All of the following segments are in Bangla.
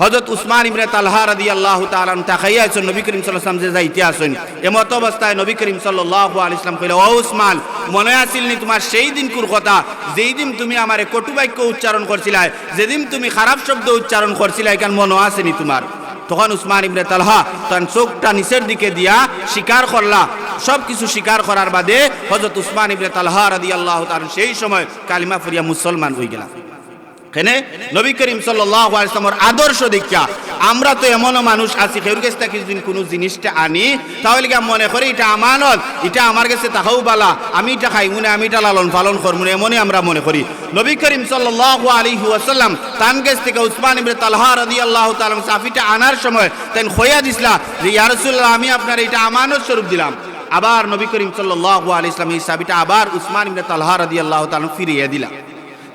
হজরত উসমান ইবনে তালহা রাদি আল্লাহ তালান তাকাইয়া আছেন, নবী করিম সাল্লাম যে যাইতে আসেন। এমত অবস্থায় নবী করিম সাল্লাহ আল ইসলাম কইল ও উসমান, মনে আসিল নি তোমার সেই দিন কুর কথা? যেই দিন তুমি আমারে কটু বাক্য উচ্চারণ করছিলাই, যেদিন তুমি খারাপ শব্দ উচ্চারণ করছিলাই, কেন মনে আসেনি তোমার? তখন উসমান ইবনে তালহা তখন চোখটা নিচের দিকে দিয়া স্বীকার করলা। সব কিছু স্বীকার করার বাদে হজরত উসমান ইবনে তালহা রাদি আল্লাহ তালান সেই সময় কালিমা ফরিয়া মুসলমান হয়ে গেলাম এখানে নবী করিম সাল্লামের আদর্শ দীক্ষা। আমরা তো এমনও মানুষ আছি কেউর কাছ থেকে যদি কোনো জিনিসটা আনি, তাহলে কি মনে করি এটা আমানত? এটা আমার কাছে তাহাও বালা, আমি এটা খাই মনে আমি এটা লালন পালন করব এমনই আমরা মনে করি। নবী করিম সাল্লাহ আলী ওয়াসাল্লাম তান কাছ থেকে উসমান ইবনে তালহা রদি আল্লাহ তালাম সাফিটা আনার সময় তেন খোয়া দিছিলা, যে ইয়ারসুল্লাহ আমি আপনার এটা আমানত স্বরূপ দিলাম। আবার নবী করিম সাল্লাহ আলী ইসলাম এই সাবিটা আবার উসমান ইবনে তালহা রদি আল্লাহ তালাম ফিরিয়ে দিলাম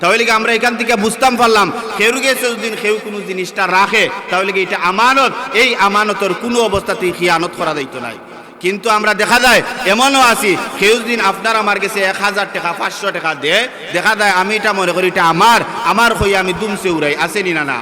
তাহলে কি আমরা এখান থেকে বুঝতাম পারলাম? কেউ গেছে যদি কেউ কোনো জিনিসটা রাখে, তাহলে কি এটা আমানত? এই আমানতর কোনো অবস্থাতেই খিয়ানত করা যাইত নাই। কিন্তু আমরা দেখা যায়, এমনও আছি, কেউ দিন আপনার আমার কাছে এক হাজার টাকা, পাঁচশো টাকা দেয়, দেখা যায় আমি এটা মনে করি, এটা আমার আমার হয়ে আমি দুমসে উড়াই আসেনি না না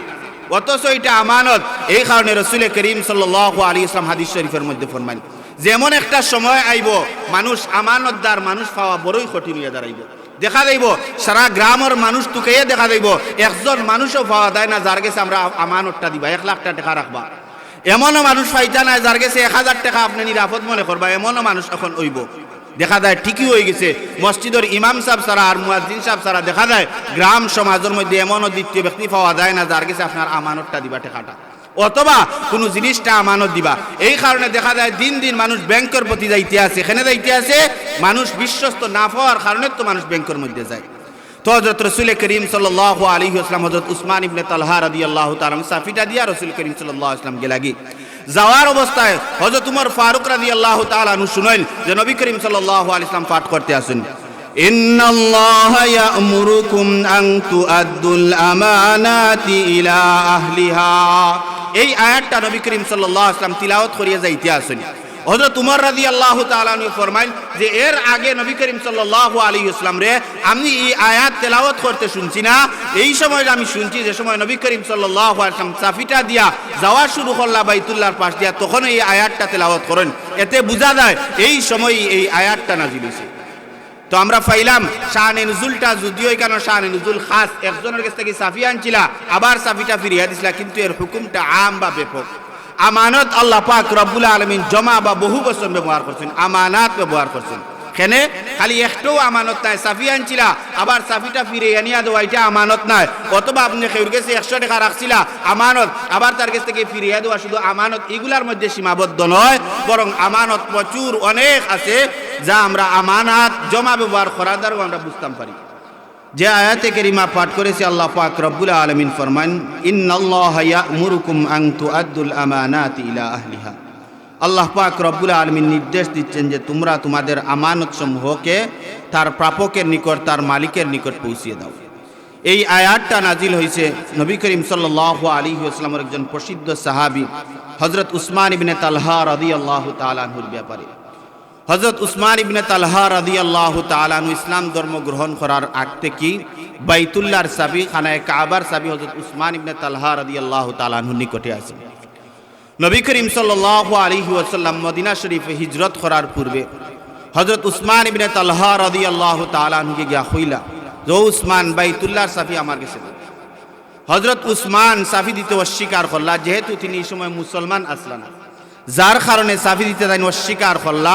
অথচ এটা আমানত। এই কারণে রসুলের করিম সাল্লাহ আলী ইসলাম হাদিস শরীফের মধ্যে ফরমান যেমন একটা সময় আইব, মানুষ আমানতদার মানুষ পাওয়া বড়ই কঠিন হয়ে দাঁড়াইব। দেখা যাইব। সারা গ্রামের মানুষ তোকে দেখা যাইব। একজন মানুষও পাওয়া যায় না, যার গেছে আমরা আমানতটা দিবা, এক লাখটা টাকা রাখবা। এমনও মানুষ পাইতা নাই, যার কাছে এক হাজার টাকা আপনি নিরাপদ মনে করবা, এমনও মানুষ এখন হইব। দেখা যায়, ঠিকই হয়ে গেছে। মসজিদের ইমাম সাহেব সারা আর মুয়াজ্জিন সাহেব সারা দেখা যায়, গ্রাম সমাজের মধ্যে এমনও দ্বিতীয় ব্যক্তি পাওয়া যায় না, যার গেছে আপনার আমানতটা দিবা টাকাটা। অথবা কোনো জিনিসটা আমানত দিবা এই কারণে দেখা যায় দিন দিন মানুষ ব্যাংকের প্রতি যাইতে আছে এখানে যাইতে আছে মানুষ বিশ্বস্ত না পাওয়ার কারণে তো মানুষ ব্যাংকের মধ্যে যায় তো হজরত রসুল করিম সাল্লাহ আলী আসলাম হজরত উসমান ইবনে তালহা রাদি আল্লাহ তালাম সাফিটা দিয়া রসুল করিম সাল্লাহ আসলাম গেলাগি যাওয়ার অবস্থায় হজরত উমর ফারুক রাদি আল্লাহ তালানু শুনেন যে নবী করিম সাল্লাহ আলী ইসলাম পাঠ করতে আসেন إن الله يأمركم أن تؤدوا الأمانات إلى أهلها এই আয়াতটা নবী করিম সাল্লাল্লাহু আলাইহি ওয়াসাল্লাম তিলাওয়াত করিয়া যাইতে আসেন। হযরত উমর রাদিয়াল্লাহু তাআলা আনহু ফরমাইল যে এর আগে নবী করিম সাল্লাল্লাহু আলাইহি ওয়াসাল্লাম রে, আমি এই আয়াত তেলাওয়াত করতে শুনছি না। এই সময় আমি শুনছি যে সময় নবী করিম সাল্লাল্লাহু আলাইহি ওয়াসাল্লাম সাফিটা দিয়া যাওয়া শুরু করলা বাইতুল্লাহর পাশ দিয়া তখন এই আয়াতটা তেলাওয়াত করেন। এতে বোঝা যায় এই সময় এই আয়াতটা নাজিল হয়েছে তো আমরা পাইলাম শাহানে নজুলটা যদিও এখানে শাহানে নজুল খাস, একজনের কাছ থেকে সাফি আনছিলা, আবার সাফিটা ফিরিয়া দিছিলা, কিন্তু এর হুকুমটা আম বা ব্যাপক আমানত আল্লাহ পাক রব্বুল আলমিন জমা বা বহু বছর ব্যবহার করছেন, আমানাত ব্যবহার করছেন। কেনে? খালি একটাও আমানত নাই সাফি আনছিলা, আবার সাফিটা ফিরে আনিয়া দেওয়া এটা আমানত নাই। অথবা আপনি কেউর কাছে একশো টাকা রাখছিলা, আমানত, আবার তার কাছ থেকে ফিরিয়ে দেওয়া শুধু আমানত এগুলার মধ্যে সীমাবদ্ধ নয়, বরং আমানত প্রচুর অনেক আছে, যা আমরা আমানাত, জমা ব্যবহার করার দ্বারাও আমরা বুঝতাম পারি। যে আয়াতে কেরিমা পাঠ করেছে আল্লাহ পাক রব্বুল আলমিন ফরমান ইন্নাল্লাহ ইয়ামুরুকুম আন তুআদ্দুল আমানাতি ইলা আহলিহা। আল্লাহ পাক রব্বুল আলমিন নির্দেশ দিচ্ছেন যে তোমরা তোমাদের আমানত সমূহকে তার প্রাপকের নিকট, তার মালিকের নিকট পৌঁছিয়ে দাও। এই আয়াতটা নাজিল হয়েছে নবী করিম সাল্লাহ আলী আসলামের একজন প্রসিদ্ধ সাহাবি হজরত উসমান ইবনে তালহা রদি আল্লাহ তালাহুর ব্যাপারে। হজরত উসমান ইবনে তালহা রাদি আল্লাহ তালানু ইসলাম ধর্ম গ্রহণ করার আগ থেকে বাইতুল্লাহর সাবি, খানায় কাবার সাবি হজরত উসমান ইবনে তালহা রাদি আল্লাহ তালানহুর নিকটে আছে নবী করিম সাল্লাহ আলী ওয়াসাল্লাম মদিনা শরীফে হিজরত করার পূর্বে হজরত উসমান ইবনে তালহা রাদি আল্লাহ তালানহুকে গিয়া হইলা যে উসমান বাইতুল্লাহর সাফি আমার কাছে। হজরত উসমান সাফি দিতে অস্বীকার করলা, যেহেতু তিনি এই সময় মুসলমান আসলা যার কারণে সাফি দিতে তাই অস্বীকার করলা,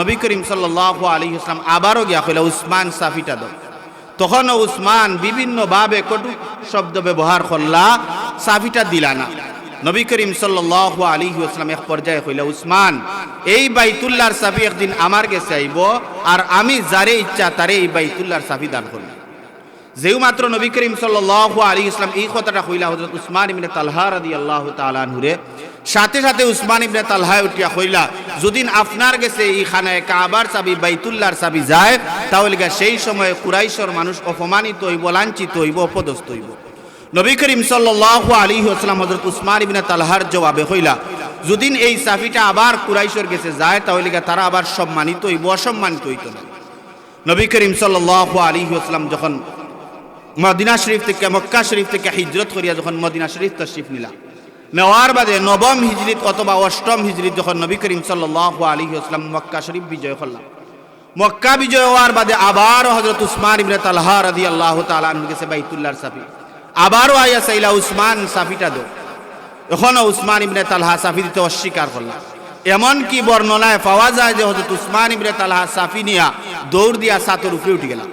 নবী করিম সাল্লাহ আলী ইসলাম আবারও গিয়া কইলা, উসমান, সাফিটা দাও। তখনও উসমান বিভিন্নভাবে কটু শব্দ ব্যবহার করলা, সাফিটা দিলা না। নবী করিম সাল্লাহ আলী ইসলাম এক পর্যায়ে কইলা, উসমান, এই বাইতুল্লাহর সাফি একদিন আমার কাছে আইব, আর আমি যারে ইচ্ছা তারে এই বাইতুল্লাহর সাফি দান করব। যেও মাত্র নবী করিম সাল্লাহ আলী ইসলাম এই কথাটা কইলা হজরত উসমান ইবনে তালহা রাদি আল্লাহ তালানহুরে সাথে সাথে উসমান ইবনে তালহায় উঠিয়া কইলা, যদিন আপনার গেছে এই খানায় কাবার চাবি বাইতুল্লাহর চাবি যায়, তাহলে সেই সময় কুরাইশর মানুষ অপমানিত হইব, লাঞ্ছিত হইব, অপদস্থ হইব। নবী করিম সাল্লাহ আলী আসলাম হজরত উসমান ইবনে তালহার জবাবে কইলা যদিন এই সাফিটা আবার কুরাইশর গেছে যায়, তাহলে তারা আবার সম্মানিত হইব, অসম্মানিত হইত না। নবী করিম সাল্লাহ আলী আসলাম যখন মদিনা শরীফ থেকে, মক্কা শরীফ থেকে হিজরত করিয়া যখন মদিনা শরীফ তশরিফ নিলা, নেওয়ার বাদে নবম হিজরিত অথবা অষ্টম হিজরিত যখন নবী করিম সাল্লাহ আলী আসলাম মক্কা শরীফ বিজয় করলাম। মক্কা বিজয় হওয়ার বাদে আবার হজরত উসমান ইবনে তালহা রাদি আল্লাহ তালান গেছে বাইতুল্লাহর সাফি। আবারও আইয়া সাইলা উসমান সাফিটা দো। এখনও উসমান ইবনে তালহা সাফি দিতে অস্বীকার করলাম। এমন কি বর্ণনায় পাওয়া যায় যে হজরত উসমান ইবনে তালহা সাফি নিয়া দৌড় দিয়া সাতর উপরে উঠে গেলাম।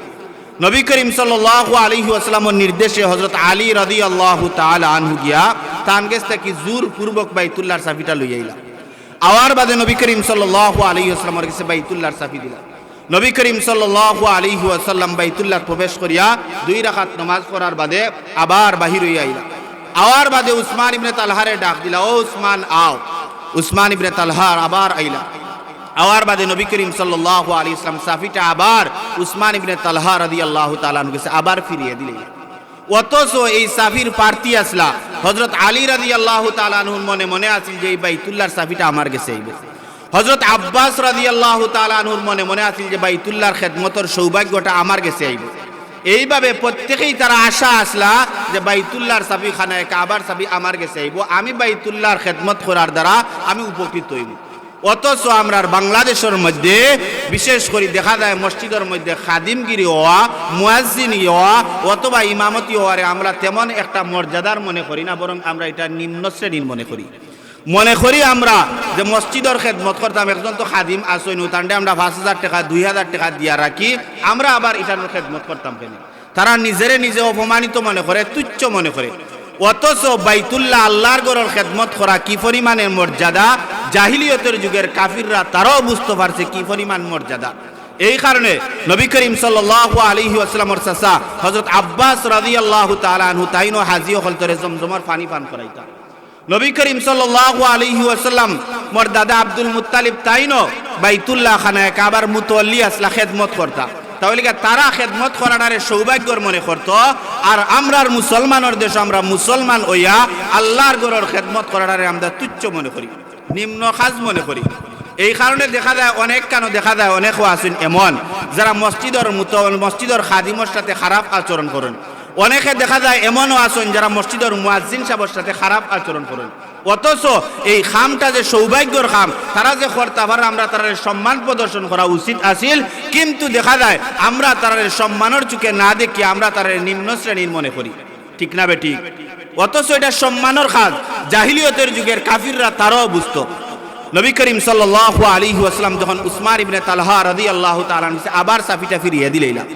নবী করিম সাল্লাহ আলহি আসলামর নির্দেশে হজরত আলী রদি আল্লাহ আনহু গিয়া তান গেছ থেকে জোর পূর্বক বাইতুল্লাহর সাফিটা লই আইলাম। আওয়ার বাদে নবী করিম সাল্লাহ আলহি আসলামর কাছে বাইতুল্লাহর সাফি দিলাম। নবী করিম সাল্লাহ আলহি আসাল্লাম বাইতুল্লাহ প্রবেশ করিয়া দুই রাখাত নমাজ পড়ার বাদে আবার বাহির হইয়া আইলাম আওয়ার বাদে উসমান ইবনে তালহারে ডাক দিলা, ও উসমান, আও। উসমান ইবনে তালহার আবার আইলা। আওয়ার বাদে নবী করিম সাল্লাহ আলী ইসলাম সাফিটা আবার উসমান ইবনে তালহা রাদি আল্লাহ তালানু গেছে আবার ফিরিয়ে দিলেন। অথচ এই সাফির প্রার্থী আসলা। হজরত আলী রাদি আল্লাহ তালানহুর মনে মনে আছিল যে এই বাইতুল্লাহর সাফিটা আমার গেছে এইবে হজরত আব্বাস রাদি আল্লাহ তালানহুর মনে মনে আছিল যে বাইতুল্লাহর খেদমতর সৌভাগ্যটা আমার গেছে এইবে এইভাবে প্রত্যেকেই তারা আশা আসলা যে বাইতুল্লাহর সাফি খানায়, কাবার সাফি আমার গেছে আইব। আমি বাইতুল্লাহর খেদমত করার দ্বারা আমি উপকৃত হইব। অথচ আমরা বাংলাদেশের মধ্যে, বিশেষ করে দেখা যায় মসজিদের মধ্যে খাদিমগিরি হওয়া মুয়াজ্জিন হওয়া, অথবা ইমামতি হওয়ারে আমরা তেমন একটা মর্যাদার মনে করি না, বরং আমরা এটা নিম্ন শ্রেণির মনে করি। মনে করি আমরা যে মসজিদের খেদমত করতাম, একজন তো খাদিম আসইন তান্ডে আমরা পাঁচ হাজার টাকা, দুই হাজার টাকা দিয়া রাখি, আমরা আবার এটার খেদমত করতাম কেন? তারা নিজেরে নিজে অপমানিত মনে করে, তুচ্ছ মনে করে। অথচ বাইতুল্লাহ আল্লাহর গড়ের খেদমত করা কি পরিমাণের মর্যাদা? জাহিলিয়তের যুগের কাফিররা তারাও বুঝতে পারছে কি পরিমাণ মর্যাদা। এই কারণে নবী করিম সাল্লাহ আলহি আসলামর চাচা হজরত আব্বাস রাজি আল্লাহ তালানহু তাইনো হাজি হলতরে জমজমর পানি পান করাইতাম। নবী করিম সাল্লাহ আলহি আসাল্লাম মোর দাদা আব্দুল মুতালিব তাইনো বাইতুল্লাহ খানায় কাবার মুতল্লি আসলা খেদমত করতা। তাহলে তারা খেদমত করাটারে সৌভাগ্যর মনে করতো, আর আমরার মুসলমানের দেশ আমরা মুসলমান হইয়া আল্লাহর গড়ের খেদমত করাটারে আমরা তুচ্ছ মনে করি, নিম্ন খাজ মনে করি। এই কারণে দেখা যায় অনেক কেন দেখা যায় অনেক আছেন এমন, যারা মসজিদর মুত মসজিদর খাদিমর সাথে খারাপ আচরণ করেন। অনেকে দেখা যায় এমনও আছেন যারা মসজিদের মুয়াজ্জিন সাহেবের সাথে খারাপ আচরণ করেন। অথচ এই খামটা যে সৌভাগ্যর খাম, তারা যে কর্তাভার আমরা তারা সম্মান প্রদর্শন করা উচিত আছিল। কিন্তু দেখা যায়, আমরা তারা সম্মানের চুকে না দেখি, আমরা তারা নিম্ন শ্রেণির মনে করি। ঠিক না বেটি অথচ এটা সম্মানের খাজ জাহিলিয়তের যুগের কাফিররা তারাও বুঝতো। নবী করিম সাল্লাহ আলী আসলাম যখন উসমান ইবনে তালহা রদি আল্লাহ তালান আবার সাফিটা ফিরিয়ে দিলাম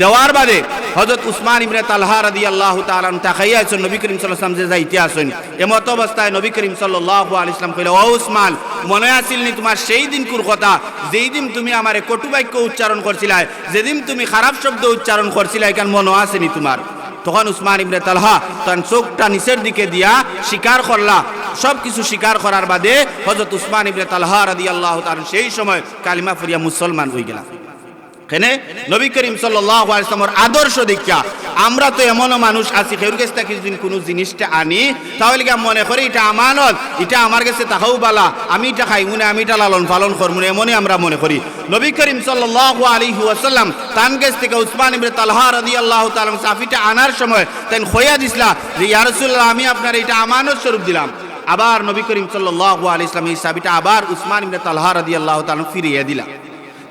দেওয়ার বাদে হজরত উসমান ইবনে তালহা রাদি আল্লাহ তালান তাকাইয়া আছেন, নবী করিম সাল্লাম যে যাইতে আসেন। এমত অবস্থায় নবী করিম সাল্লাহ আল ইসলাম কইল ও উসমান, মনে আসিল নি তোমার সেই দিন কুর কথা? যেই দিন তুমি আমারে কটু বাক্য উচ্চারণ করছিলাই যেদিন তুমি খারাপ শব্দ উচ্চারণ করছিলাই কেন মনে আসেনি তোমার? তখন উসমান ইবনে তালহা তখন চোখটা নিচের দিকে দিয়া স্বীকার করলা। সব কিছু স্বীকার করার বাদে হজরত উসমান ইবনে তালহা রাদি আল্লাহ তার সেই সময় কালিমা ফরিয়া মুসলমান হয়ে গেলাম এখানে নবী করিম সাল্লামের আদর্শ দীক্ষা। আমরা তো এমনও মানুষ আছি খেউর কাছ থেকে যদি কোনো জিনিসটা আনি, তাহলে কি মনে করি এটা আমানত? এটা আমার কাছে তাহাও বালা, আমি এটা খাই মনে আমি এটা লালন পালন করব এমনই আমরা মনে করি। নবী করিম সাল্লাহ আলী ওয়াসাল্লাম তান কাছ থেকে উসমান ইবনে তালহা রদি আল্লাহ তালাম সাফিটা আনার সময় তেন খোয়া দিছিলা যে ইয়ারসুল্লাহ আমি আপনার এটা আমানত স্বরূপ দিলাম। আবার নবী করিম সাল্লাহ আলী ইসলাম এই সাফিটা আবার উসমান ইবনে তালহা রদি আল্লাহ তালাম ফিরিয়ে দিলাম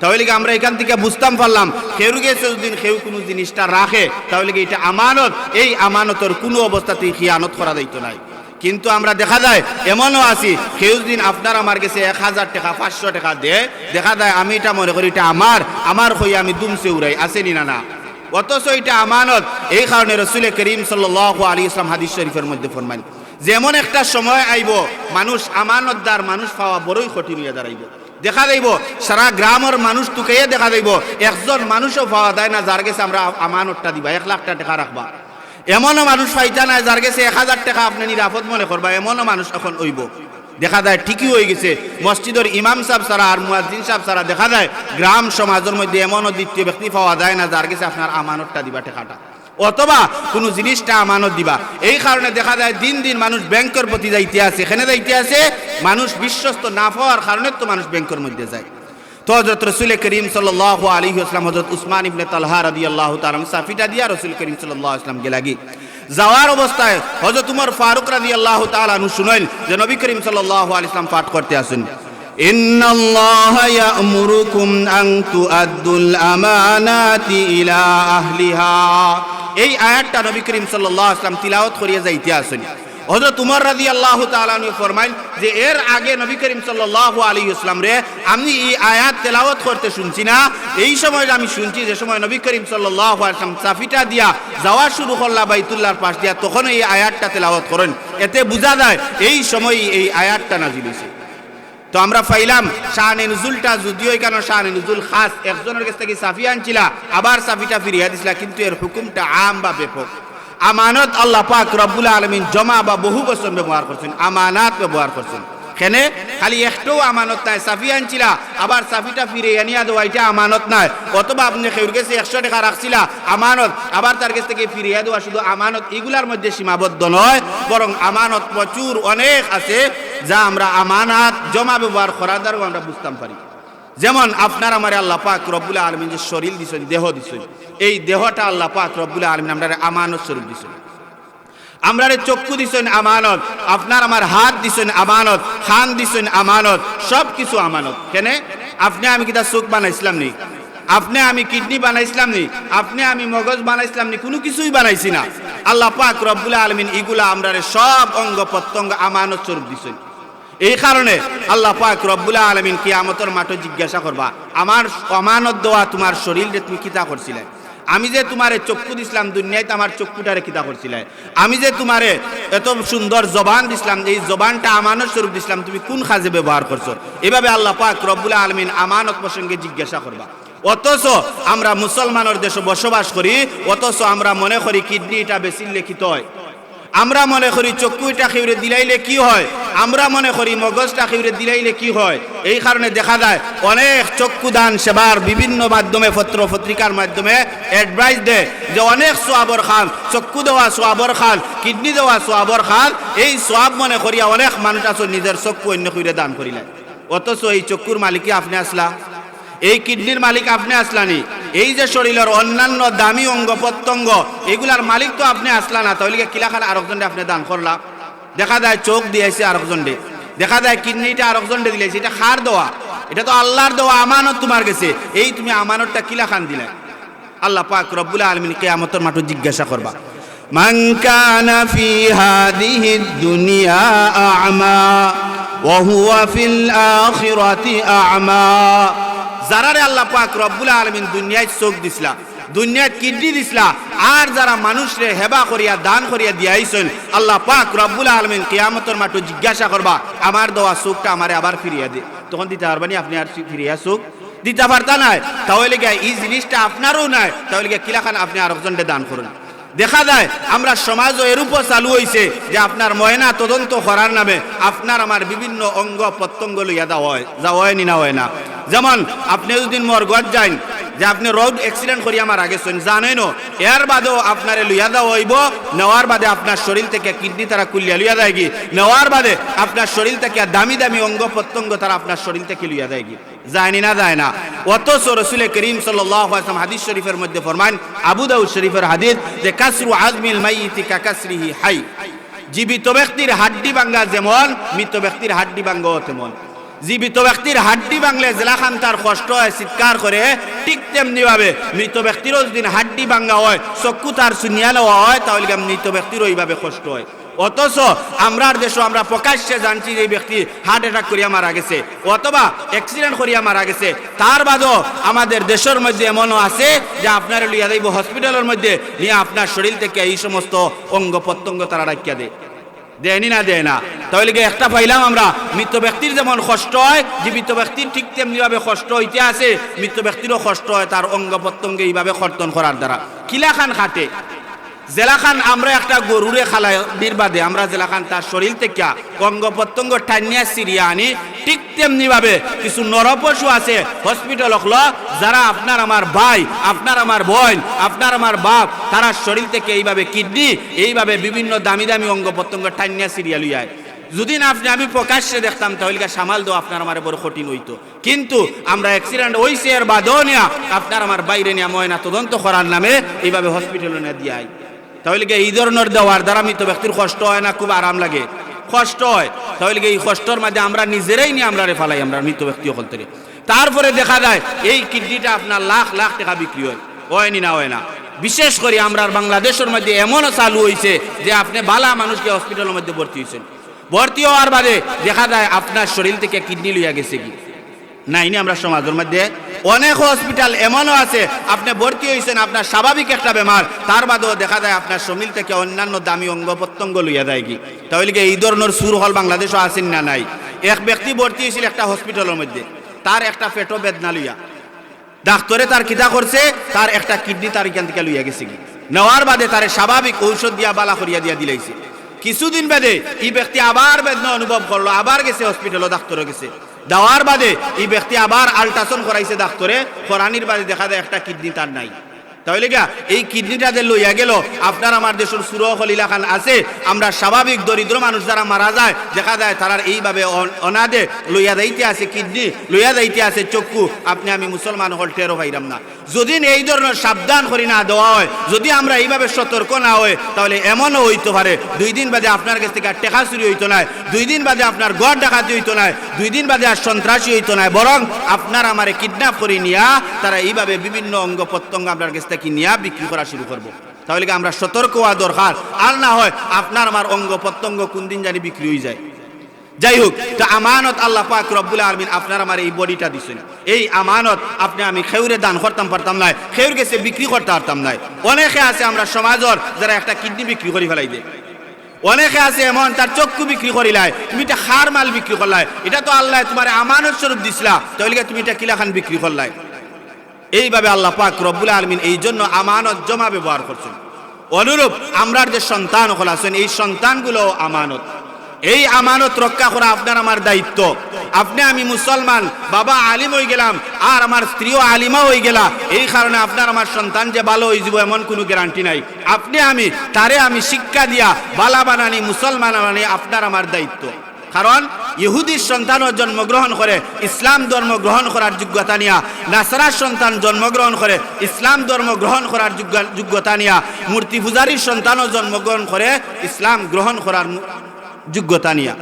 তাহলে কি আমরা এখান থেকে বুঝতাম পারলাম? কেউ গেছে যদি কেউ কোনো জিনিসটা রাখে, তাহলে কি এটা আমানত? এই আমানতর কোনো অবস্থাতেই খিয়ানত করা যাইত নাই। কিন্তু আমরা দেখা যায়, এমনও আছি, কেউ দিন আপনার আমার কাছে এক হাজার টাকা, পাঁচশো টাকা দেয়, দেখা যায় আমি এটা মনে করি, এটা আমার আমার হয়ে আমি দুমসে উড়াই আসেনি না না অথচ এটা আমানত। এই কারণে রসুলের করিম সাল্লাহ আলী ইসলাম হাদিস শরীফের মধ্যে ফরমান যেমন একটা সময় আইব, মানুষ আমানতদার মানুষ পাওয়া বড়ই কঠিন হয়ে দাঁড়াইব। দেখা যাইব। সারা গ্রামের মানুষ তুকাইয়ে দেখা যাইব। একজন মানুষও পাওয়া যায় না, যার গেছে আমরা আমানতটা দিবা, এক লাখটা টাকা রাখবা। এমনও মানুষ পাইতা নাই, যার গেছে এক হাজার টাকা আপনি নিরাপদ মনে করবা, এমনও মানুষ এখন হইব। দেখা যায়, ঠিকই হয়ে গেছে। মসজিদের ইমাম সাহেব সারা আর মুয়াজ্জিন সাহেব সারা দেখা যায়, গ্রাম সমাজের মধ্যে এমনও দ্বিতীয় ব্যক্তি পাওয়া যায় না, যার গেছে আপনার আমানতটা দিবা টাকাটা। অথবা কোনো জিনিসটা আমানত দিবা এই কারণে দেখা যায় দিন দিন মানুষ ব্যাংকের প্রতি যাইতে আছে এখানে যাইতে আছে মানুষ বিশ্বস্ত না পাওয়ার কারণে তো মানুষ ব্যাংকের মধ্যে যায় তো হজরত রসুল করিম সাল্লাহ আলী আসলাম হজরত উসমান ইবনে তালহা রদি আল্লাহ তালাম সাফিটা দিয়া রসুল করিম সাল্লাহ আসলাম গেলাগি যাওয়ার অবস্থায় হজরত উমর ফারুক রাজি আল্লাহ তালু শুনেন যে নবী করিম সাল্লাহ আলিয়াম পাঠ করতে আসেন إن الله يأمركم أن تؤدوا الأمانات إلى أهلها এই আয়াতটা নবী করিম সাল্লাল্লাহু আলাইহি ওয়াসাল্লাম তিলাওয়াত করিয়া যাইতে আসেন। হযরত উমর রাদিয়াল্লাহু তাআলা আনহু ফরমাইল যে এর আগে নবী করিম সাল্লাল্লাহু আলাইহি ওয়াসাল্লাম রে, আমি এই আয়াত তেলাওয়াত করতে শুনছি না। এই সময় আমি শুনছি যে সময় নবী করিম সাল্লাল্লাহু আলাইহি ওয়াসাল্লাম সাফিটা দিয়া যাওয়া শুরু করলা বাইতুল্লাহর পাশ দিয়া তখন এই আয়াতটা তেলাওয়াত করেন। এতে বোঝা যায় এই সময় এই আয়াতটা নাজিল হয়েছে তো আমরা পাইলাম শাহানে নজুলটা যদিও এখানে শাহানে নজুল খাস, একজনের কাছ থেকে সাফি আনছিলা, আবার সাফিটা ফিরিয়া দিছিলা কিন্তু এর হুকুমটা আম বা ব্যাপক আমানত আল্লাহ পাক রব্বুল আলমিন জমা বা বহু বছর ব্যবহার করছেন, আমানাত ব্যবহার করছেন। কেনে? খালি একটাও আমানত নাই সাফি আনছিলা। আবার সাফিটা ফিরে আনিয়া দেওয়া এটা আমানত নাই। অথবা আপনি খেউর কাছে একশো টাকা রাখছিলা, আমানত। আবার তার কাছ থেকে ফিরিয়ে দেওয়া শুধু আমানত এগুলার মধ্যে সীমাবদ্ধ নয়, বরং আমানত প্রচুর অনেক আছে, যা আমরা আমানাত, জমা ব্যবহার করার দ্বারাও আমরা বুঝতাম পারি। যেমন আপনার আমার আল্লাহ পাক রব্বুল আলমিন যে শরীর দিছেন, দেহ দিছেন, এই দেহটা আল্লাহ পাক রব্বুল আলমিন আমরা আমানত শরীর দিছেন। আমরা চক্ষু দিছেন আমানত, আপনার আমার হাত দিছেন আমানত, খান দিছেন আমানত সব কিছু আমানত। কেনে? আপনি আমি কিতা চোখ বানাইছিলাম নি? আপনি আমি কিডনি বানাইছিলাম নি? আপনি আমি মগজ বানাইছিলাম নি? কোনো কিছুই বানাইছি না। আল্লাহ পাক রব্বুল আলমিন ইগুলা আমরা সব অঙ্গ প্রত্যঙ্গ আমানত স্বরূপ দিছেন। এই কারণে আল্লাহ পাক রব্বুল আলমিন কিয়ামতের মাঠে জিজ্ঞাসা করবা, আমার অমানত দেওয়া তোমার শরীরে তুমি কিতা করছিলে? আমি যে তোমারে চক্ষু দিছিলাম দুনিয়াতে আমার চক্ষুটারে কিতা করছিলে। আমি যে তোমারে এত সুন্দর জবান দিছিলাম যে এই জবানটা আমানত স্বরূপ দিছিলাম, তুমি কোন কাজে ব্যবহার করছ? এভাবে আল্লাহ পাক রব্বুল আলমিন আমানত প্রসঙ্গে জিজ্ঞাসা করবা। অথচ আমরা মুসলমানের দেশে বসবাস করি, অথচ আমরা মনে করি কিডনিটা বেশি লিখিত হয়। আমরা মনে করি চক্ষুটা খেউরে দিলাইলে কি হয়? আমরা মনে করি মগজটা খেউরে দিলাইলে কি হয়? এই কারণে দেখা যায় অনেক চক্ষুদান সেবার বিভিন্ন মাধ্যমে, পত্র পত্রিকার মাধ্যমে অ্যাডভাইস দেয় যে অনেক সোয়াবর খান, চক্ষু দেওয়া সোয়াবর খান, কিডনি দেওয়া সোয়াবর খান, এই সোয়াব মনে করিয়া অনেক মানুষ আছে নিজের চক্ষু অন্য কইরে দান করিলেন অথচ এই চক্ষুর মালিকই আপনি আসলা? এই কিডনির মালিক আপনি আসলানি? এই যে শরীরের অন্যান্য দামি অঙ্গ প্রত্যঙ্গ এগুলার মালিক তো আপনি আসলা না তাহলে কিলাখান আরেকজনকে আপনি দান করলা দেখা যায় চোখ দিয়েছে আরেকজনকে দেখা যায় কিডনিটা আরেকজনকে দিলেছে এটা খার দেওয়া এটা তো আল্লাহর দেওয়া আমানত তোমার গেছে এই তুমি আমানতটা কিলাখান দিলে আল্লাহ পাক রব্বুল আলমিন কেয়ামতের মাঠে জিজ্ঞাসা করবা من كان في هذه الدنيا أعمى وهو في الآخرة أعمى যারারে আল্লাহ পাক রব্বুল আলমিন দুনিয়ায় চোখ দিছিলা, দুনিয়ায় কিডনি দিছিলা, আর যারা মানুষরে হেবা করিয়া, দান করিয়া দিয়াইছেন, আল্লাহ পাক রব্বুল আলমিন কেয়ামতর মাঠে জিজ্ঞাসা করবা, আমার দেওয়া চোখটা আমারে আবার ফিরিয়া দে। তখন দিতে পারবানি আপনি আর ফিরিয়া চোখ? দিতে পারতা নাই। তাহলে গিয়া এই জিনিসটা আপনারও নাই, তাহলে গিয়া কিলাখান আপনি আরেকজনকে দান করুন। দেখা যায়, আমরা সমাজ এরূপ চালু হয়েছে যে আপনার ময়না তদন্ত করার নামে আপনার আমার বিভিন্ন অঙ্গ প্রত্যঙ্গ লইয়া দেওয়া হয় যা হয় নি না হয় না। যেমন আপনি যদি মর গজ যান যে আপনি রোড অ্যাক্সিডেন্ট করি আমার আগে শুন জানেন এর বাদেও আপনারে লইয়া দেওয়া হইব, নেওয়ার বাদে আপনার শরীর থেকে কিডনি তারা কুলিয়া লইয়া দেয় কি নেওয়ার বাদে আপনার শরীর থেকে দামি দামি অঙ্গ প্রত্যঙ্গ তারা আপনার শরীর থেকে লইয়া দেয় কি যায়নি না, যায় না। অথচ রসুল করিম সাল্লাম হাদিস শরীফের মধ্যে ফরমান, আবু দাউদ শরীফের হাদিস যে, কাসরু আজমিল মাইতি কাকাসরিহি হাই। জীবিত ব্যক্তির হাড্ডি ভাঙ্গা যেমন, মৃত ব্যক্তির হাড্ডি ভাঙ্গাও তেমন। জীবিত ব্যক্তির হাড্ডি ভাঙলে জেলাখান তার কষ্ট হয়, চিৎকার করে। ঠিক তেমনি ভাবে মৃত ব্যক্তিরও যদি হাড্ডি ভাঙ্গা হয়, চক্ষু তার শুনিয়া নেওয়া হয়, তাহলে মৃত ব্যক্তিরও এইভাবে কষ্ট হয়? অথচ আমরার দেশও আমরা প্রকাশ্যে জানছি যে ব্যক্তি হার্ট অ্যাটাক করিয়া মারা গেছে, অথবা অ্যাক্সিডেন্ট করিয়া মারা গেছে। তার বাদও আমাদের দেশের মধ্যে এমনও আছে যে আপনার লিয়া দেব হসপিটালের মধ্যে নিয়ে আপনার শরীর থেকে এই সমস্ত অঙ্গ প্রত্যঙ্গ তারা রাখিয়া দেয়। দেয়নি না দেয় না? তাহলে কি একটা পাইলাম আমরা। মৃত ব্যক্তির যেমন কষ্ট হয়, জীবিত ব্যক্তির ঠিক তেমনিভাবে কষ্ট হইতে আছে। মৃত ব্যক্তিরও কষ্ট হয়, তার অঙ্গ প্রত্যঙ্গে এইভাবে কর্তন করার দ্বারা। কিলাখান খাটে। জেলাখান আমরা একটা গরুরে খালাই নির্বাদে আমরা জেলাখান তার শরীর থেকে অঙ্গ প্রত্যঙ্গ টানিয়া সিরিয়া আনি। ঠিক তেমনি ভাবে কিছু নরপশু আছে হসপিটাল হল যারা আপনার আমার ভাই, আপনার আমার বোন, আপনার আমার বাপ, তারা শরীর থেকে এইভাবে কিডনি, এইভাবে বিভিন্ন দামি দামি অঙ্গ প্রত্যঙ্গ টানিয়া সিরিয়া লইয়ায়। যদি না আপনি, আমি প্রকাশ্যে দেখতাম, তাহলে সামাল দেওয়া আপনার আমার বড় কঠিন হইতো কিন্তু আমরা অ্যাক্সিডেন্ট হইছে এর বাদেও নিয়া, আপনার আমার বাইরে নিয়ে ময়না তদন্ত করার নামে এইভাবে হসপিটালে নিয়ে দিয়াই তাহলে কি এই ধরনের দেওয়ার দ্বারা মৃত ব্যক্তির কষ্ট হয় না? খুব আরাম লাগে। কষ্ট হয়। তাহলে এই কষ্টর মাঝে আমরা নিজেরাই নিয়ে আমরা ফালাই, আমরা মৃত ব্যক্তি হল থেকে তারপরে দেখা যায়, এই কিডনিটা আপনার লাখ লাখ টাকা বিক্রি হয়। হয়নি না হয় না? বিশেষ করে আমরা বাংলাদেশের মধ্যে এমনও চালু হয়েছে যে আপনি বালা মানুষকে হসপিটালের মধ্যে ভর্তি হয়েছেন ভর্তি হওয়ার বাদে দেখা যায় আপনার শরীর থেকে কিডনি লইয়া গেছে কি? নাইনি আমরা সমাজের মধ্যে? অনেক হসপিটাল এমনও আছে, আপনি ভর্তি হয়েছেন, আপনার স্বাভাবিক একটা বেমার, তার বাদেও দেখা যায় আপনার সমিল থেকে অন্যান্য দামি অঙ্গ প্রত্যঙ্গ লইয়া যায় কি তাহলে কি এই ধরনের সুর হল বাংলাদেশও আসেন না নাই? এক ব্যক্তি ভর্তি হয়েছিল একটা হসপিটালের মধ্যে, তার একটা পেটো বেদনা লইয়া। ডাক্তরে তার কিতা করছে, তার একটা কিডনি তার এখান থেকে লইয়া গেছে কি নেওয়ার বাদে তার স্বাভাবিক ঔষধ দিয়া, বালা করিয়া দিয়া দিলাইছে। কিছুদিন বাদে এই ব্যক্তি আবার বেদনা অনুভব করল, আবার গেছে হসপিটালও ডাক্তারও গেছে। দেওয়ার বাদে এই ব্যক্তি আবার আল্ট্রাসাউন্ড করাইছে ডাক্তরে করানির বাদে দেখা যায় একটা কিডনি তার নাই। তাহলে গা এই কিডনিটা যে লইয়া গেল, আপনার আমার দেশের সুরহল খান আছে, আমরা স্বাভাবিক দরিদ্র মানুষ যারা মারা যায়, দেখা যায় তারা এইভাবে অন- অনাদে লইয়া যাইতে আছে কিডনি, লইয়া যাইতে আছে চক্ষু। আপনি আমি মুসলমান হল টেরো পাইরাম না। যদি এই ধরনের সাবধান করি না দেওয়া হয়, যদি আমরা এইভাবে সতর্ক না হয় তাহলে এমনও হইতে পারে, দুই দিন বাদে আপনার কাছ থেকে আর টেকা চুরি হইতো না দুই দিন বাদে আপনার গড় ডাকাতি হইতো না দুই দিন বাদে আর সন্ত্রাসী হইতো না বরং আপনার আমারে কিডন্যাপ করে নিয়া তারা এইভাবে বিভিন্ন অঙ্গ প্রত্যঙ্গ আপনার কাছ থেকে নিয়া বিক্রি করা শুরু করব। তাহলে কি আমরা সতর্ক হওয়া দরকার আর না হয় আপনার আমার অঙ্গ প্রত্যঙ্গ কোন দিন জানি বিক্রি হয়ে যায় যাই হোক তা আমানত আল্লাহ পাক রব্বুল আলমিন আপনার আমার এই বডিটা দিছেন এই আমানত আপনি আমি খেউরে দান করতাম, পারতাম না খেউর গেছে বিক্রি করতে পারতাম না অনেকে আছে আমরা সমাজর যারা একটা কিডনি বিক্রি করে ফেলাই দেয়। অনেকে আছে এমন, তার চক্ষু বিক্রি করিলাই তুমি এটা হার মাল বিক্রি করলাই। এটা তো আল্লাহ তোমার আমানত স্বরূপ দিছিলা, তাহলে তুমি এটা কিলাখান বিক্রি করলাই। এইভাবে আল্লাহ পাক রব্বুল আলমিন এই জন্য আমানত জমা ব্যবহার করছেন। অনুরূপ আমরার যে সন্তান হল আছেন, এই সন্তানগুলো আমানত। এই আমানত রক্ষা করা আপনার আমার দায়িত্ব। আপনি আমি মুসলমান, বাবা আলিম হয়ে গেলাম, আর আমার স্ত্রীও আলিমা হয়ে গেলা। এই কারণে আপনার আমার সন্তান যে ভালো হয়ে যাব এমন কোনো গ্যারান্টি নাই। আপনি আমি, তারে আমি শিক্ষা দিয়া, বালা বানানি, মুসলমান বানানি আপনার আমার দায়িত্ব। কারণ ইহুদির সন্তানও জন্মগ্রহণ করে, ইসলাম ধর্ম গ্রহণ করার যোগ্যতা নিয়া। নাসারার সন্তান জন্মগ্রহণ করে, ইসলাম ধর্ম গ্রহণ করার যোগ্য- যোগ্যতা নিয়া। মূর্তি পূজারীর সন্তানও জন্মগ্রহণ করে, ইসলাম গ্রহণ করার যোগ্যতা নিয়া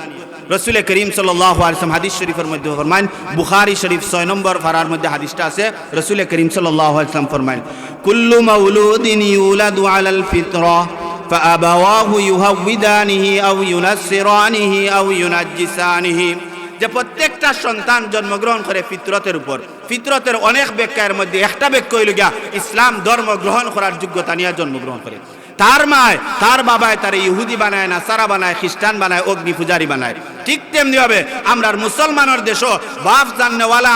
রসুল করিম সাল্লাহ আলসালাম হাদিস শরীফের মধ্যে ফরমাইন বুখারি শরীফ ছয় নম্বর ফারার মধ্যে হাদিসটা আছে রসুল করিম সাল্লাহ আলসালাম ফরমাইন কুল্লু মাউলুদিন ইউলাদু আলাল ফিতরা فأبواه يهودانه أو ينصرانه أو ينجسانه যে প্রত্যেকটা সন্তান জন্মগ্রহণ করে ফিতরতের উপর ফিতরতের অনেক ব্যাখ্যার মধ্যে একটা ব্যাখ্যা হইল গিয়া ইসলাম ধর্ম গ্রহণ করার যোগ্যতা নিয়ে জন্মগ্রহণ করে তার মায়, তার বাবায় তার ইহুদি বানায় না সারা বানায়, খ্রিস্টান বানায় অগ্নি পূজারি বানায়। ঠিক তেমনি হবে আমরা মুসলমানের দেশও বাপ জাননেওয়ালা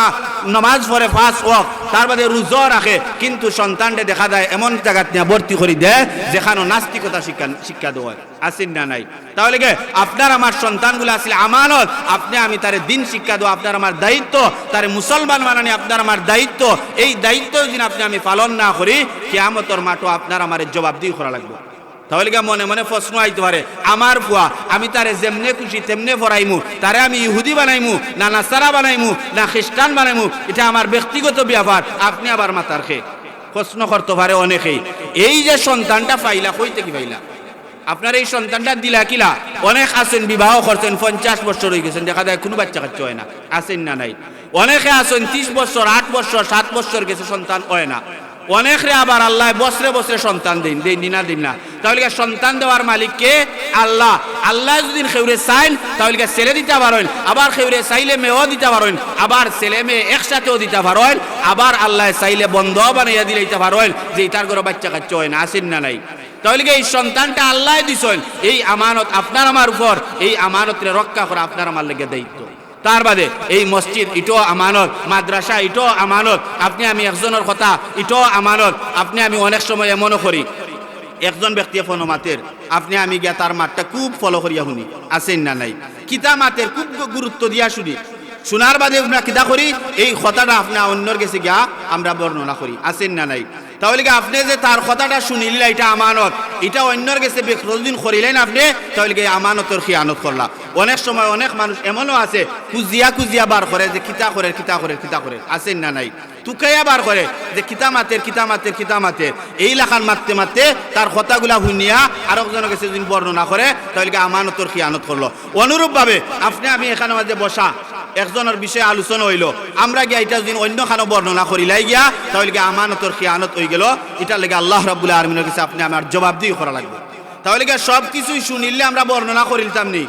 নমাজ পড়ে ফাঁস ওক তার বাদে রুজ রাখে। কিন্তু সন্তানটা দেখা যায় এমন জায়গাত নিয়ে ভর্তি করে দেয় যেখানে নাস্তিকতা শিক্ষা শিক্ষা দেওয়া আসেন না নাই? তাহলে কে? আপনার আমার সন্তানগুলো আসলে আমানত। আপনি, আমি তার দিন শিক্ষা দেওয়া আপনার আমার দায়িত্ব। তার মুসলমান বানানি আপনার আমার দায়িত্ব। এই দায়িত্ব যদি আপনি, আমি পালন না করি, কেয়ামতর মাঠও আপনার আমার জবাবদিহি করা লাগবে। তাহলে মনে মনে প্রশ্ন আইতে পারে, আমার ফুয়া আমি তারে যেমনে খুশি তেমনে ভরাইমু, তারে আমি ইহুদি বানাইমু, না নাসারা বানাইমু, না খ্রিস্টান বানাইমু, এটা আমার ব্যক্তিগত ব্যাপার আপনি আবার মাতার খে প্রশ্ন করতে পারে অনেকেই, এই যে সন্তানটা পাইলা, কইতে কি পাইলা? আপনার এই সন্তানটা দিলা কিলা? অনেক আছেন, বিবাহ করছেন, পঞ্চাশ বছর হয়ে গেছেন, দেখা যায় কোনো বাচ্চা কাচ্চা হয় না, আছেন না নাই। অনেকে আছেন, ত্রিশ বছর, আট বছর, সাত বছর গেছে, সন্তান হয় না। অনেকরে আবার আল্লাহ বছরে বছরে সন্তান দিন দিন দিনা দিন না। তাহলে সন্তান দেওয়ার মালিক কে? আল্লাহ। আল্লাহ যদি খেউরে চাইন, তাহলে ছেলে দিতে পারেন, আবার খেউরে চাইলে মেয়েও দিতে পারেন, আবার ছেলে মেয়ে একসাথেও দিতে পারেন, আবার আল্লাহ চাইলে বন্ধ বানাইয়া দিলে দিতে পারেন যে তার ঘরে বাচ্চা কাচ্চা হয় না, আসেন না নাই। তাহলে এই সন্তানটা আল্লাহ দিছেন, এই আমানত আপনার আমার উপর, এই আমানতরে রক্ষা করা আপনার আমার লেগে দায়িত্ব। তার বাদে এই মসজিদ, ইটো আমানত, মাদ্রাসা, ইটো আমানত, আপনি আমি একজনের কথা, ইটো আমানত, আপনি আমি অনেক সময় এমনও করি। একজন ব্যক্তি ফোন মাতের আপনি আমি গিয়া তার মাঠটা খুব ফলো করিয়া শুনি আছেন না নাই? কিতা মাতের খুব গুরুত্ব দিয়া শুনি। শোনার বাদে আমরা কিতা করি, এই কথাটা আপনি অন্যর গেছে গিয়া আমরা বর্ণনা করি আছেন না নাই? তাহলে কি আপনি যে তার কথাটা শুনিলেন, এটা আমানত? এটা অন্যর গেছে বেখরদিন করিলেন আপনি, তাহলে কি আমানতের খিয়ানত করলা? অনেক সময় অনেক মানুষ এমনও আছে কুজিয়া কুজিয়া বার করে যে কিতা করে কিতা করে কিতা করে। আছেন না নাই? তুকাইয়া বার করে যে কিতা মাতের কিতা মাতের কিতা মাতের এই লাখান মারতে মারতে তার কথাগুলা শুনিয়া আর একজনের কাছে যদি বর্ণনা করে, তাহলে কি আমানতর খিয়ানত করল? অনুরূপভাবে আপনি, আমি এখানে মাঝে বসা একজনের বিষয়ে আলোচনা হইল। আমরা গিয়া এটা যদি অন্য খানো বর্ণনা করিলাই গিয়া, তাহলে কি আমানতর খিয়ানত হয়ে গেল। এটা লেগে আল্লাহ রাবুল্লাহ আলমিনের কাছে আপনি আমার জবাব দিয়ে করা লাগবে। তাহলে কি সব কিছুই শুনিলে আমরা বর্ণনা করিলতাম নি।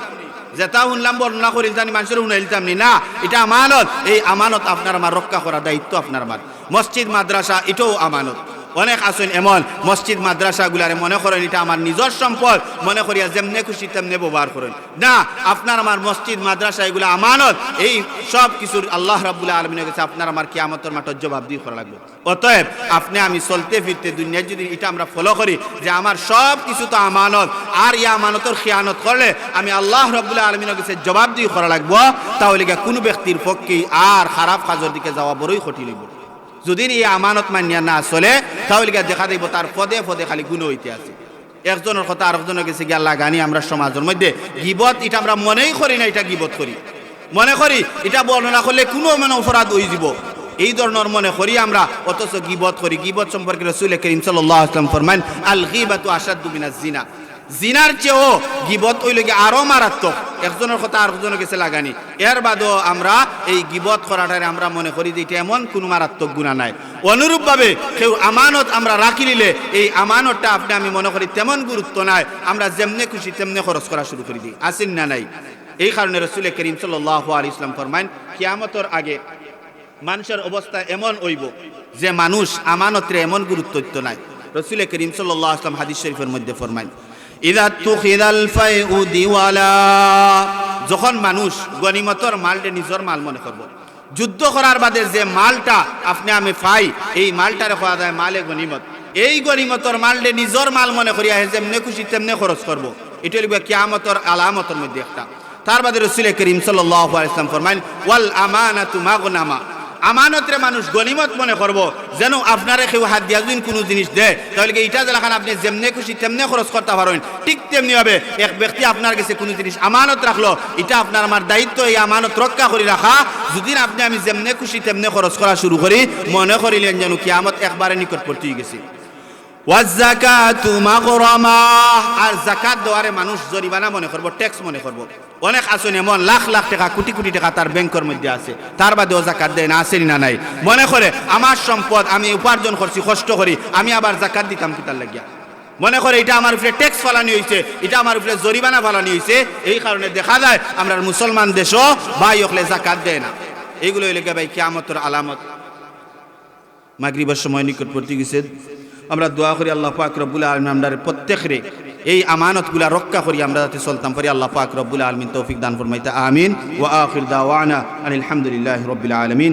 যেটা শুনলাম, বর্ণনা করিলতাম নি, মানুষের শুনাইলতাম নি। না, এটা আমানত। এই আমানত আপনার আমার রক্ষা করার দায়িত্ব আপনার আমার। মসজিদ, মাদ্রাসা, এটাও আমানত। অনেক আসুন এমন মসজিদ মাদ্রাসাগুলারে মনে করেন এটা আমার নিজের সম্পদ। মনে করিয়া যেমনে খুশি তেমনে ব্যবহার করেন। না, আপনার আমার মসজিদ, মাদ্রাসা এগুলো আমানত। এই সব কিছুর আল্লাহ রাবুল্লাহ আলমিনের কাছে আপনার আমার কিয়ামতের মাঠের জবাব দিয়ে করা লাগবে। অতএব আপনি আমি চলতে ফিরতে দুনিয়ায় যদি এটা আমরা ফলো করি, যে আমার সব কিছু তো আমানত, আর ইয়া আমানতর খেয়ানত করলে আমি আল্লাহ রবুল্লাহ আলমিনের কাছে জবাব দিয়ে করা লাগবো। তাহলে কোনো ব্যক্তির পক্ষেই আর খারাপ কাজের দিকে যাওয়া বড়ই ক্ষতি লইব যদি এই আমানত মানিয়া না চলে, তাহলে গিয়া দেখা দিব তার পদে পদে খালি গুণ হইতে আছে। একজনের কথা আরেকজনের কাছে গিয়া লাগানি আমরা সমাজের মধ্যে, গিবত এটা আমরা মনেই করি না, এটা গিবত করি। মনে করি এটা বর্ণনা করলে কোনো মানে অপরাধ হয়ে যাব। এই ধরনের মনে করি আমরা, অথচ গিবত করি। গিবত সম্পর্কে রসুল করিম সাল্লাহ আসলাম ফরমান, আল গিবাতু আসাদু মিনাজ জিনা। জিনার চেয়েও গিবত ওই লগে আরও মারাত্মক। একজনের কথা আরেকজনের কাছে লাগানি। এর বাদেও আমরা এই গিবত করাটারে আমরা মনে করি যে এটা এমন কোনো মারাত্মক গুণা নাই। অনুরূপভাবে কেউ আমানত আমরা রাখি নিলে এই আমানতটা আপনি আমি মনে করি তেমন গুরুত্ব নাই। আমরা যেমনে খুশি তেমনে খরচ করা শুরু করে দিই। আসেন না নাই? এই কারণে রসুল করিম সাল্লাহ আলী ইসলাম ফরমাইন কিয়ামতর আগে মানুষের অবস্থা এমন হইব যে মানুষ আমানতরে এমন গুরুত্ব নাই। রসুল করিম সাল্লাহ আসলাম হাদিস শরীফের মধ্যে ফরমাইন যখন মানুষ গনিমতর মালটা নিজের মাল মনে করব। যুদ্ধ করার বাদে যে মালটা আপনি আমি পাই, এই মালটারে খোয়া যায় মালে গনিমত এই গনিমতর মালটে নিজের মাল মনে করিয়া যেমনে খুশি তেমনে খরচ করব। এটা লিখবে কিয়ামতর আলামতর মধ্যে একটা। তার বাদে রসুল করিম সাল্লাহ ইসলাম ফরমাইন, ওয়াল আমানাতু মাগনামা। আমানতরে মানুষ গনিমত মনে করব, যেন আপনারে কেউ হাত দিয়া যদি কোনো জিনিস দেয়, তাহলে কি ইটা যেলাখান আপনি যেমনে খুশি তেমনে খরচ করতে পারেন। ঠিক তেমনি হবে এক ব্যক্তি আপনার কাছে কোনো জিনিস আমানত রাখল এটা আপনার আমার দায়িত্ব, এই আমানত রক্ষা করে রাখা। যদি আপনি আমি যেমনে খুশি তেমনে খরচ করা শুরু করি, মনে করিলেন যেন কিয়ামত একবারে নিকটবর্তী গেছি। আর জাকাত দেওয়ারে মানুষ জরিমানা মনে করব, ট্যাক্স মনে করব। অনেক আসুন এমন লাখ লাখ টাকা, কোটি কোটি টাকা তার ব্যাংকের মধ্যে আছে। তার বাদেও জাকাত দেয় না আসেনি না নাই। মনে করে, আমার সম্পদ আমি উপার্জন করছি, কষ্ট করি, আমি আবার জাকাত দিতাম কিতার লাগিয়া? মনে করে, এটা আমার উপরে ট্যাক্স ফালানি হয়েছে এটা আমার উপরে জরিমানা ফালানি হয়েছে এই কারণে দেখা যায়, আমরা মুসলমান দেশও ভাই ওখলে জাকাত দেয় না। এইগুলো লেগে ভাই কিয়ামতের আলামত। মাগরিবার সময় নিকটবর্তী গেছে। আমরা দোয়া করি আল্লাহ পাক আলমিন আমরা প্রত্যেকরে এই আমানতগুলা রক্ষা করি, আমরা যাতে চলতাম পারি। আল্লাহ পাক রব্বুল আলমিন তৌফিক দান ফরমাইতে, আমিন। ওয়া আখির দাওয়ানা আলহামদুলিল্লাহ রবিল আলমিন।